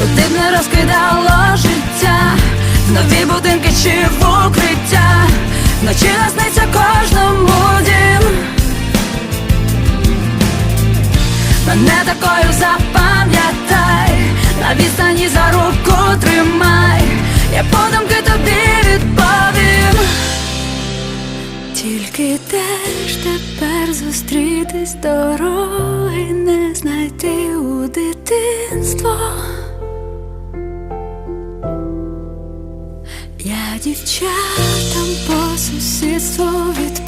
куди б не розкидало життя, нові будинки чи в укриття, вночі насниться кожному дім. Мене такою запам'ятай, на відстані за руку тримай, я подумки тобі відповім. Тільки теж тепер зустрітись дороги не знайти у дитинство. Я дівчатам по сусідству відправ.